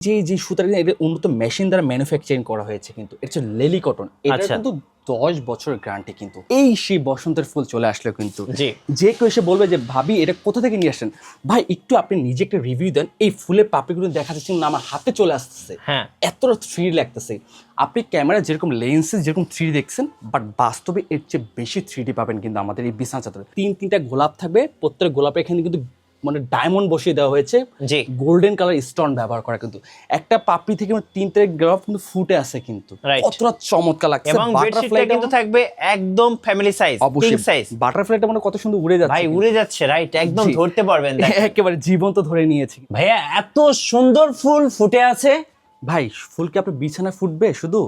যে যে সুতাটা এটা উন্নত মেশিন দ্বারা ম্যানুফ্যাকচারিং করা হয়েছে কিন্তু এটা হচ্ছে লেলি কটন এটা আচ্ছা। কিন্তু দশ বছরের গ্যারান্টি কিন্তু। এই সেই বসন্তের ফুল চলে আসলো কিন্তু। যে কেউ এসে বলবে যে ভাবি এটা কোথা থেকে নিয়ে আসেন ভাই একটু আপনি নিজে একটা রিভিউ দেন এই ফুলের পাপড়িগুলো দেখা যাচ্ছে না আমার হাতে চলে আসতেছে। হ্যাঁ। এতটা থ্রি লাগতেছে। আপনি ক্যামেরা যেরকম লেন্সে যেরকম থ্রি দেখছেন বাট বাস্তবে এর চেয়ে বেশি থ্রি পাবেন কিন্তু আমাদের এই বিছানা চাদরে। তিন তিনটা গোলাপ থাকবে প্রত্যেক গোলাপের এখানে কিন্তু মানে ডায়মন্ড বসিয়ে দেওয়া হয়েছে। জি। গোল্ডেন কালার স্টোন ব্যবহার করা কিন্তু। একটা পাপড়ি থেকে মানে তিন থেকে গোলাপ কিন্তু ফুটে আছে কিন্তু. কতটা চমৎকার লাগছে। এবং বেডশিটটা কিন্তু থাকবে একদম ফ্যামিলি সাইজ কিং সাইজ বাটারফ্লাইটা মানে কত সুন্দর উড়ে যাচ্ছে ভাই উড়ে যাচ্ছে রাইট একদম ধরতে পারবেন। একেবারে জীবন্ত ধরে নিয়েছি। ভাইয়া এত সুন্দর ফুল ফুটে আছে। ভাই ফুল কি আপনার বিছানায় ফুটবে? শুধু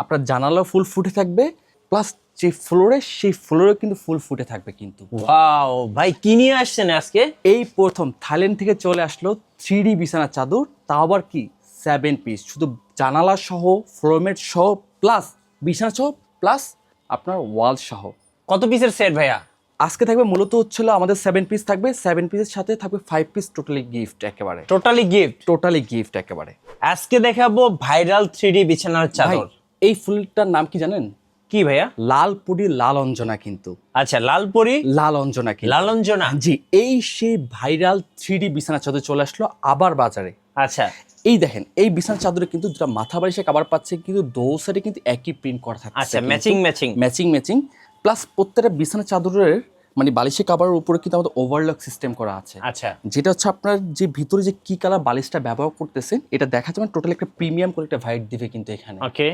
আপনার জানালা ফুল ফুটে থাকবে। প্লাস যে ফ্লোরে সেই ফ্লোরে কিন্তু ফুল ফুটে থাকবে কিন্তু। ওয়াও ভাই কি নিয়ে আসছেন আজকে? এই প্রথম থাইল্যান্ড থেকে চলে আসলো থ্রি বিছানা চাদর তাও আবার কি? সেভেন পিস শুধু জানালা সহ ফ্লোরমেট সহ প্লাস বিছানা সহ প্লাস আপনার ওয়াল সহ। কত পিসের সেট ভাইয়া? আজকে থাকবে মূলত হচ্ছিল আমাদের সেভেন পিস থাকবে সেভেন পিসের সাথে থাকবে ফাইভ পিস টোটালি গিফট একেবারে। টোটালি গিফট টোটালি গিফট একেবারে। আজকে দেখাবো ভাইরাল থ্রি বিছানার চাদর। এই ফুলটার নাম কি জানেন? কি ভাইয়া? লাল পুরি লাল অঞ্জনা কিন্তু। আচ্ছা লালপরি লাল অঞ্জনা কিন্তু। লালঞ্জনা? জি এই সেই ভাইরাল থ্রি বিছানা চাদর চলে আসলো আবার বাজারে। আচ্ছা। এই দেখেন এই বিছানা চাদরে কিন্তু দুটা মাথা বালিশে কাবার পাচ্ছে কিন্তু দো সাইডে কিন্তু একই প্রিন্ট করা থাকছে। আচ্ছা matching matching matching matching plus প্রত্যেকটা বিছানা চাদরের মানে বালিশে কাবারের উপরে কিন্তু আমাদের ওভারলক সিস্টেম করা আছে। আচ্ছা। যেটা হচ্ছে আপনার যে ভিতরে যে কি কালার বালিশটা ব্যবহার করতেছেন এটা দেখা যাবে টোটাল একটা প্রিমিয়াম করে একটা ভাইট দিবে কিন্তু এখানে। ওকে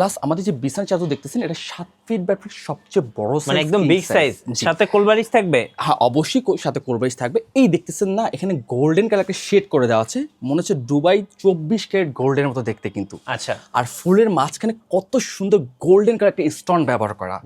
প্লাস আমাদের যে বিছানা চাদর দেখতেছেন এটা সাত ফিট ব্যাপারে সবচেয়ে বড় মানে একদম বিগ সাইজ সাথে কোলবারিশ থাকবে? হ্যাঁ অবশ্যই সাথে কোরবাইশ থাকবে। এই দেখতেছেন না এখানে গোল্ডেন কালার একটা শেড করে দেওয়া আছে। মনে হচ্ছে দুবাই চব্বিশ ক্যারেট গোল্ডের মতো দেখতে কিন্তু। আচ্ছা। আর ফুলের মাঝখানে কত সুন্দর গোল্ডেন কালার একটা স্টোন ব্যবহার করা।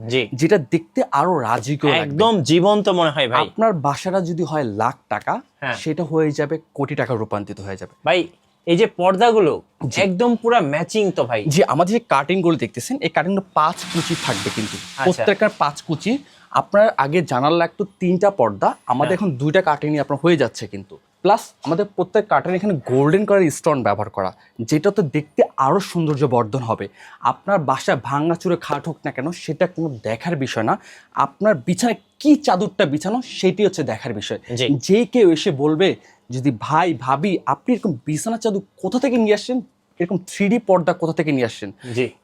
যেটা দেখতে আরও রাজকীয় লাগবে। একদম জীবন্ত মনে হয় ভাই। আপনার বাসাটা যদি হয় লাখ টাকা হ্যাঁ। সেটা হয়ে যাবে কোটি টাকা রূপান্তরিত হয়ে যাবে। ভাই এই যে পর্দাগুলো একদম পুরো ম্যাচিং তো ভাই। জি আমাদের যে কার্টিংগুলো দেখতেছেন এই কার্টিং পাঁচ কুচি থাকবে কিন্তু। আচ্ছা। প্রত্যেকটার পাঁচ কুচি। আপনার আগে জানার লাগতো তিনটা পর্দা আমাদের হ্যাঁ। এখন দুইটা কার্টিং আপনার হয়ে যাচ্ছে কিন্তু। প্লাস আমাদের প্রত্যেক কার্টেন এখানে গোল্ডেন কালার স্টোন ব্যবহার করা যেটা তো দেখতে আরও সৌন্দর্য বর্ধন হবে। আপনার বাসায় ভাঙা চুরে খাট হোক না কেন সেটা কোনো দেখার বিষয় না। আপনার বিছানায় কি চাদরটা বিছানো সেটি হচ্ছে দেখার বিষয়। যে কেউ এসে বলবে যদি ভাই ভাবি আপনি এরকম বিছানা চাদর কোথা থেকে নিয়ে আসছেন? এরকম থ্রি পর্দা কোথা থেকে নিয়ে আসছেন?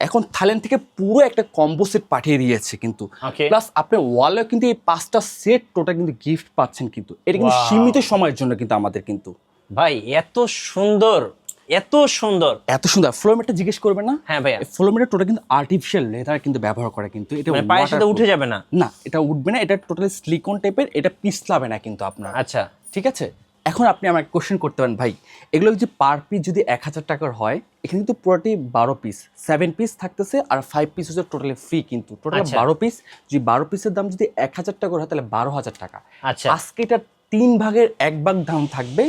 এখন থাইল্যান্ড থেকে পুরো একটা কম্বো সেট পাঠিয়ে দিয়েছে কিন্তু। প্লাস আপনার ওয়ালেও কিন্তু এই পাঁচটা সেট টোটাল কিন্তু গিফট পাচ্ছেন কিন্তু। এটা কিন্তু সীমিত সময়ের জন্য কিন্তু আমাদের কিন্তু। ভাই এত সুন্দর এত সুন্দর। এত সুন্দর। ফ্লোমেটটা জিজ্ঞেস করবে না? হ্যাঁ ভাই ফ্লোমেটটা টোটাল কিন্তু আর্টিফিশিয়াল লেদার কিন্তু ব্যবহার করে কিন্তু। এটা মানে পায়ের সাথে উঠে যাবে না? না এটা উঠবে না। এটা টোটালি সিলিকন টাইপের এটা পিছলাবে না কিন্তু আপনার। আচ্ছা। ঠিক আছে? এখন আপনি আমাকে কোশ্চেন করতে পারেন ভাই এগুলো যদি পার পিস যদি এক হাজার টাকার হয় এখানে কিন্তু পুরোটি বারো পিস সেভেন পিস থাকতেছে আর ফাইভ পিস হচ্ছে টোটালি ফ্রি কিন্তু। টোটাল আচ্ছা। বারো পিস যদি বারো পিসের দাম যদি এক হাজার টাকা হয় তাহলে বারো হাজার টাকা। আচ্ছা। আজকে এটা তিন ভাগের এক ভাগ দাম থাকবে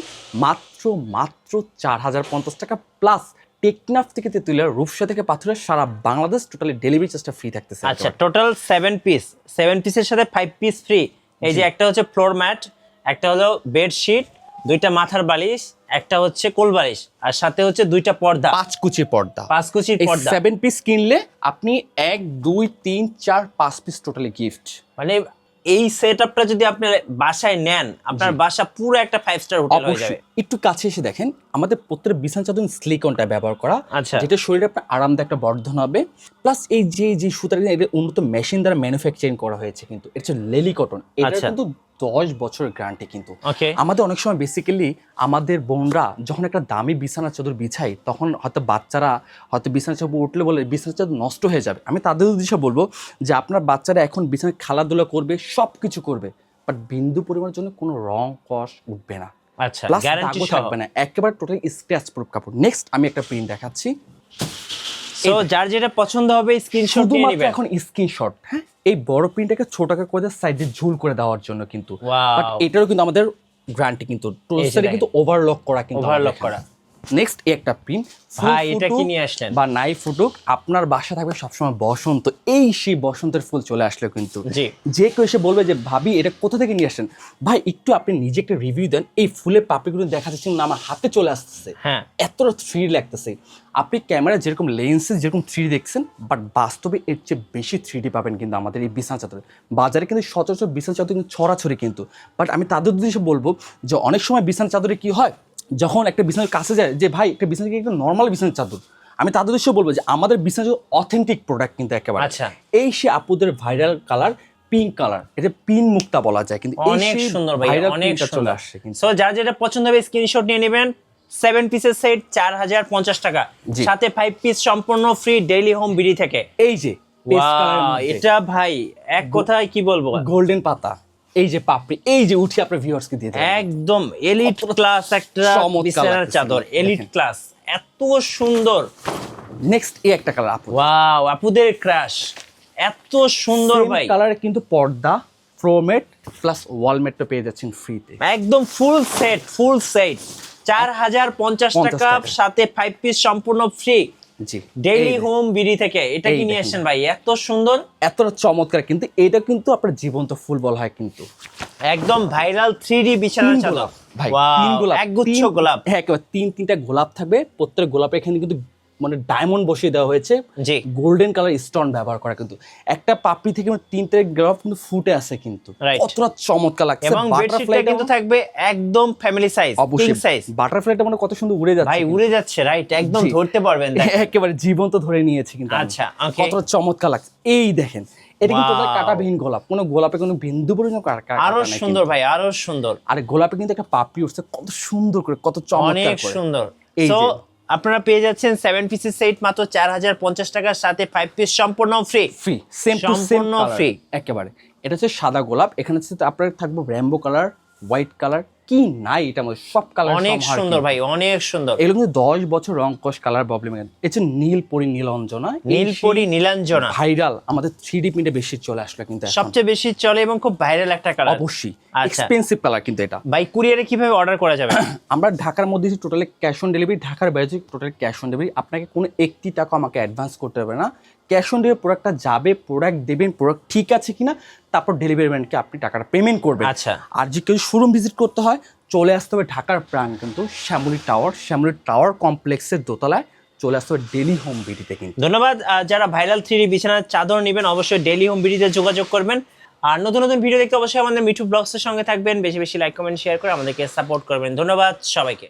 মাত্র মাত্র চার হাজার পঞ্চাশ টাকা প্লাস টেকনাফ থেকে তেতুলিয়া রূপসা থেকে পাথরের সারা বাংলাদেশ টোটালি ডেলিভারি চার্জটা ফ্রি থাকতেছে আচ্ছা টোটাল সেভেন পিস সেভেন পিসের সাথে ফাইভ পিস ফ্রি এই যে একটা হচ্ছে ফ্লোর ম্যাট একটা হলো বেডশিট দুইটা মাথার বালিশ একটা হচ্ছে কোল বালিশ আর সাথে হচ্ছে দুইটা পর্দা। পাঁচ কুচি পর্দা। পাঁচ এই পর্দা। সেভেন পিস কিনলে আপনি এক দুই তিন চার পাঁচ পিস টোটালি গিফট মানে এই সেট আপটা যদি আপনি বাসায় নেন আপনার বাসা পুরো একটা ফাইভ স্টার হোটেল হয়ে যাবে। একটু কাছে এসে দেখেন আমাদের প্রত্যেক বিছানা চাদর স্লিকনটা ব্যবহার করা। আচ্ছা। যেটা শরীরে আপনার আরামদায়ক একটা বর্ধন হবে। প্লাস এই যে যে সুতাটা এটা উন্নত মেশিন দ্বারা ম্যানুফ্যাকচারিং করা হয়েছে কিন্তু এটা হচ্ছে লেলি কটন এটা আচ্ছা। কিন্তু দশ বছরের গ্যারান্টি কিন্তু। আমাদের অনেক সময় বেসিক্যালি আমাদের বোনরা যখন একটা দামি বিছানা চাদর বিছাই তখন হয়তো বাচ্চারা হয়তো বিছানা চাদর উঠলে বলে বিছানা চাদর নষ্ট হয়ে যাবে। আমি তাদের উদ্দেশ্যে বলব যে আপনার বাচ্চারা এখন বিছানায় খেলাধুলা করবে সব কিছু করবে বাট বিন্দু পরিমাণের জন্য কোনো রং কষ উঠবে না। আচ্ছা প্লাস থাকবে না একেবারে টোটাল স্ক্র্যাচ প্রুফ কাপড়। নেক্সট আমি একটা প্রিন্ট দেখাচ্ছি। সো যার যেটা পছন্দ হবে স্ক্রিনশট নিয়ে নেবেন। এখন স্ক্রিনশট হ্যাঁ? এই বড় প্রিন্টটাকে ছোট করে সাইডে ঝুল করে দেওয়ার জন্য কিন্তু। বাট এটারও কিন্তু আমাদের গ্যারান্টি কিন্তু টোস্টারে কিন্তু ওভারলক করা কিন্তু ওভারলক করা। নেক্সট একটা প্রিন্ট ভাই, এটা কি নিয়ে আসলেন? বা নাই ফুটুক আপনার বাসা থাকবে সবসময় বসন্ত। এই সেই বসন্তের ফুল চলে আসলো কিন্তু। জি। যে কেউ এসে বলবে যে ভাবি এটা কোথা থেকে নিয়ে আসেন ভাই একটু আপনি নিজে একটা রিভিউ দেন। এই ফুলের পাপড়িগুলো দেখা যাচ্ছে না আমার হাতে চলে আসতেছে। হ্যাঁ। এতটা থ্রি লাগতেছে। আপনি ক্যামেরা যেরকম লেন্সে যেরকম থ্রি দেখছেন বাট বাস্তবে এর চেয়ে বেশি থ্রি পাবেন কিন্তু আমাদের এই বিছানা চাদরে। বাজারে কিন্তু সচরাচর বিছানা চাদর কিন্তু ছড়াছড়ি কিন্তু। বাট আমি তাদের উদ্দেশ্যে বলব যে অনেক সময় বিছানা চাদরে কি হয়? যখন একটা বিছানার কাছে যায় যে ভাই একটা বিছানা কি একটা নর্মাল বিছানার চাদর। আমি তাদের উদ্দেশ্যে বলব যে আমাদের বিছানা অথেন্টিক প্রোডাক্ট কিন্তু একেবারে। আচ্ছা। এই সে আপুদের ভাইরাল কালার পিঙ্ক কালার এটা পিন মুক্তা বলা যায় কিন্তু অনেক সুন্দর ভাই অনেক চলে আসছে কিন্তু। সো যার যেটা পছন্দ হবে স্ক্রিনশট নিয়ে নেবেন। সেভেন পিসের সেট চার হাজার পঞ্চাশ টাকা। সাথে ফাইভ পিস সম্পূর্ণ ফ্রি ডেইলি হোম বিডি থেকে। এই যে এটা ভাই এক কথায় কি বলব? গোল্ডেন পাতা। এই যে পাপড়ি এই যে উঠি আপনার ভিউয়ার্সকে দিয়ে একদম এলিট ক্লাস একটা বিছানার চাদর এলিট ক্লাস এত সুন্দর। নেক্সট এই একটা কালার আপু ওয়াও আপুদের ক্রাশ এত সুন্দর ভাই। কালারে কিন্তু পর্দা ফ্রোমেট প্লাস ওয়ালমেট তো পেয়ে যাচ্ছেন ফ্রিতে একদম ফুল সেট ফুল সেট চার হাজার পঞ্চাশ 50 টাকা টাকা। সাথে ফাইভ পিস সম্পূর্ণ ফ্রি জি ডেইলি হোম বিডি থেকে এটা কি নিয়ে আসছেন ভাই? এত সুন্দর। এতটা চমৎকার কিন্তু এটা কিন্তু আপনার জীবন্ত ফুল বলা হয় কিন্তু। একদম ভাইরাল থ্রি ডি বিছানার চাদর। ভাই তিন গোলাপ এক গুচ্ছ গোলাপ। হ্যাঁ তিন তিনটা গোলাপ থাকবে প্রত্যেক গোলাপের এখানে কিন্তু মানে ডায়মন্ড বসিয়ে দেওয়া হয়েছে। জি। গোল্ডেন কালার স্টোন ব্যবহার করা কিন্তু। একটা পাপড়ি থেকে মানে তিনটে গোলাপ কিন্তু ফুটে আছে কিন্তু. কতটা চমৎকার লাগছে। এবং বেডশিটটা কিন্তু থাকবে একদম ফ্যামিলি সাইজ কিং সাইজ বাটারফ্লাইটা মানে কত সুন্দর উড়ে যাচ্ছে ভাই উড়ে যাচ্ছে রাইট একদম ধরতে পারবেন একেবারে জীবন্ত ধরে নিয়েছে কিন্তু আচ্ছা, কতটা চমৎকার লাগছে। এই দেখেন এটা কিন্তু কাটাবিহীন গোলাপ। কোনো গোলাপে কোনো বিন্দু পর্যন্ত আরও সুন্দর ভাই আরও সুন্দর। আর গোলাপে কিন্তু একটা পাপড়ি উঠছে কত সুন্দর করে কত চমৎকার অনেক সুন্দর। এই। আপনারা পেয়ে যাচ্ছেন সেভেন পিসের সেট মাত্র চার হাজার পঞ্চাশ টাকার সাথে ফাইভ পিস সম্পূর্ণ free free same to same সম্পূর্ণ ফ্রি একেবারে। এটা হচ্ছে সাদা গোলাপ এখানে হচ্ছে আপনার থাকব র্যাম্বো কালার হোয়াইট কালার কি নাই এটা মধ্যে সব কালার অনেক সুন্দর ভাই অনেক সুন্দর। এগুলো কিন্তু দশ বছর রং কষ কালার প্রবলেম এটা নীল পরি নীলঞ্জনা নীলপরি নীলাঞ্জনা। ভাইরাল আমাদের থ্রি ডি প্রিন্টে বেশি চলে আসলো কিন্তু সবচেয়ে বেশি চলে এবং খুব ভাইরাল একটা কালার অবশ্যই। আচ্ছা। এক্সপেন্সিভ কালার কিন্তু এটা। ভাই কুরিয়ারে কীভাবে অর্ডার করা যাবে? আমরা ঢাকার মধ্যে টোটালি ক্যাশ অন ডেলিভারি ঢাকার বাইরে টোটালি ক্যাশ অন ডেলিভারি আপনাকে কোনো একটি টাকা আমাকে অ্যাডভান্স করতে হবে না। ক্যাশ অন ডেলিভারি প্রোডাক্টটা যাবে প্রোডাক্ট দেবেন প্রোডাক্ট ঠিক আছে কিনা তারপর ডেলিভারি ম্যানকে আপনি টাকাটা পেমেন্ট করবেন। আচ্ছা। আর যে কেউ শোরুম ভিজিট করতে হয় চলে আসতে হবে ঢাকার প্রাণ কিন্তু শ্যামলী টাওয়ার শ্যামলী টাওয়ার কমপ্লেক্সের দোতলায় চলে আসতে হবে ডেলি হোম বিডিতে কিন্তু। ধন্যবাদ। যারা ভাইরাল থ্রি বিছানার চাদর নেবেন অবশ্যই ডেলি হোম বিডিতে যোগাযোগ করবেন। আর নতুন নতুন ভিডিও দেখতে অবশ্যই আমাদের মিঠু ব্লগসের সঙ্গে থাকবেন। বেশি বেশি লাইক কমেন্ট শেয়ার করে আমাদেরকে সাপোর্ট করবেন। ধন্যবাদ সবাইকে।